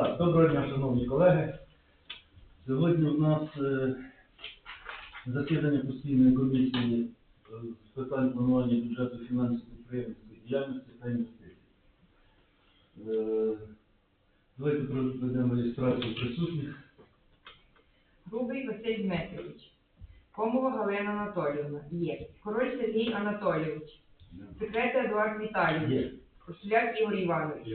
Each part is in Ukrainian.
Так, доброго дня, шановні колеги. Сьогодні у нас е, засідання постійної комісії е, з питань планування бюджету фінансів підприємницької діяльності та інвестицій. Е, Давайте проведемо реєстрацію присутніх. Грубий Василь Дмитрович. Комова Галина Анатоліївна. Є. Король Сергій Анатолійович. Секретар Едуард Віталійович. Кошуляк Ігор Іванович.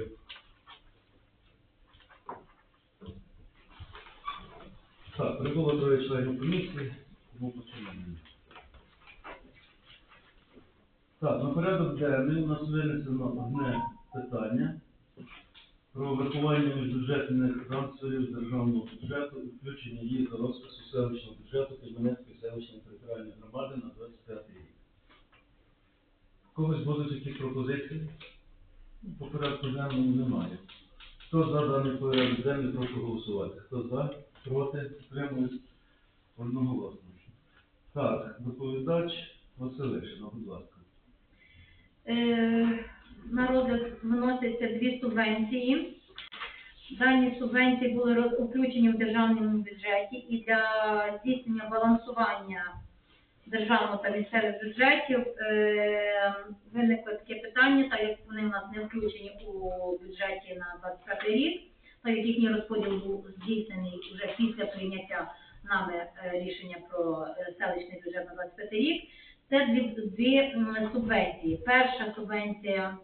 Так, прибуло троє членів комісії, тому починаємо. Так, на порядок денний у нас винесено одне питання про врахування міжбюджетних трансферів державного бюджету і включення їх до розпису селищного бюджету Кабінетської селищної територіальної громади на 25 рік. У Когось будуть якісь пропозиції? По порядку денному немає. Хто за даний порядок денний, прошу голосувати. Хто за, проти, підтримують одноголосно. Так, доповідач Василишина, будь ласка. Е, на розгляд виносяться дві субвенції. Дані субвенції були включені в державному бюджеті і для здійснення балансування державного та місцевих бюджетів е, виникло таке питання, так як вони в нас не включені у бюджеті на 25 рік, так як їхній розподіл був здійснений вже після прийняття нами е, рішення про е, селищний бюджет на 25 рік. Це дві, дві субвенції. Перша субвенція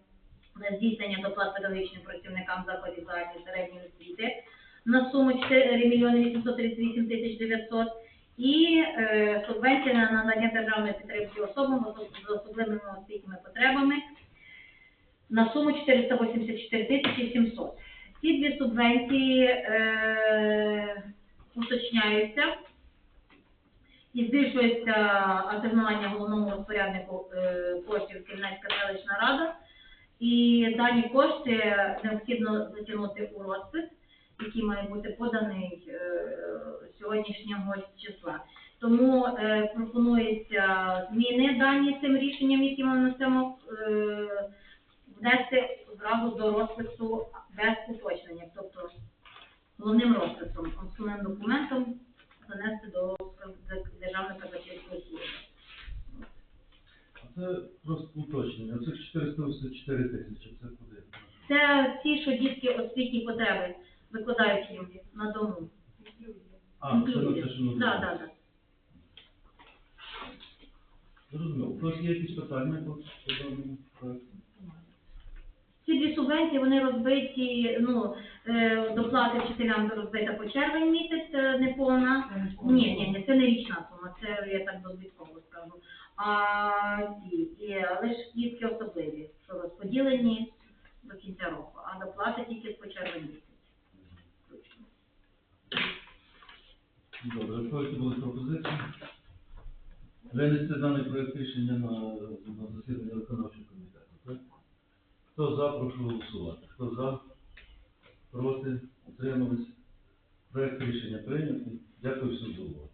на здійснення доплат педагогічним працівникам закладів загальної середньої освіти на суму 4 мільйони 838 тисяч 900 і е, субвенція на надання державної підтримки особам з особливими освітніми потребами на суму 484 тисячі 700. Ці дві субвенції е, уточняються і збільшується асигнування головному розпоряднику е, коштів Кільнецька селищна рада. І дані кошти необхідно затягнути у розпис, який має бути поданий е, сьогоднішнього числа. Тому е, пропонується зміни дані цим рішенням, які ми внесемо, е, внести зразу до розпису без уточнення, тобто головним розписом, основним документом занести до Державної казначейської служби. Це просто уточнення. Оцих 484 тисячі, це куди? Це ті, що дітки освітні потреби викладають їм на дому. А, це що на Так, так, так. Зрозуміло. У є якісь питання по по даному проекту? Ці дві субвенції, вони розбиті, ну, е, доплати вчителям розбита по червень місяць, е, неповна. Ні, ні, ні, це не річна сума, це я так дозвідково скажу. А ці, і лише дітки особливі, що розподілені до кінця року, а доплати тільки по червень місяць. включно. Добре, якщо які були пропозиції? Винести даний проєкт рішення на, засідання виконавчого комітету, так? Хто за, прошу голосувати. Хто за, проти, утримались. Проект рішення прийнятий. Дякую всім за увагу.